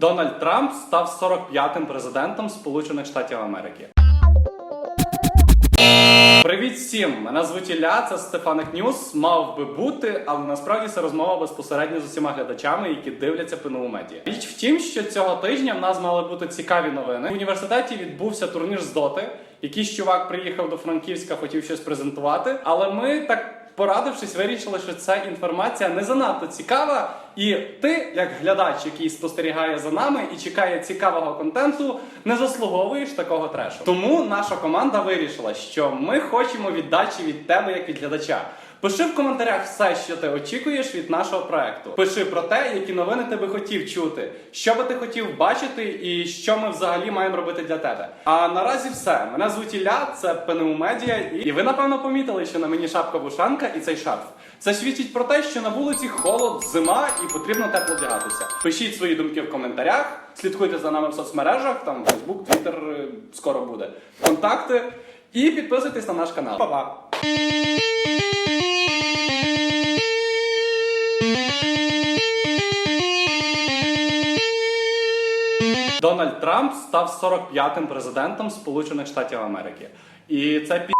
Дональд Трамп став 45-м президентом Сполучених Штатів Америки. Привіт всім! Мене звуть Ілля, це Стефаник Ньюс. Мав би бути, але насправді це розмова безпосередньо з усіма глядачами, які дивляться ПНУ медіа. Річ в тім, що цього тижня в нас мали бути цікаві новини. В університеті відбувся турнір з доти. Якийсь чувак приїхав до Франківська, хотів щось презентувати, але ми так. Порадившись, вирішили, що ця інформація не занадто цікава, і ти, як глядач, який спостерігає за нами і чекає цікавого контенту, не заслуговуєш такого трешу. Тому наша команда вирішила, що ми хочемо віддачі від тебе як від глядача. Пиши в коментарях все, що ти очікуєш від нашого проекту. Пиши про те, які новини ти би хотів чути, що би ти хотів бачити, і що ми взагалі маємо робити для тебе. А наразі все. Мене звуть Ілля, це ПНУ Медіа, і і ви напевно помітили, що на мені шапка вушанка і цей шарф. Це свідчить про те, що на вулиці холод, зима і потрібно тепло вдягатися. Пишіть свої думки в коментарях, слідкуйте за нами в соцмережах, там Facebook, Twitter е, скоро буде. Контакти. І підписуйтесь на наш канал. Па-па! Дональд Трамп став 45-м президентом Сполучених Штатів Америки. І це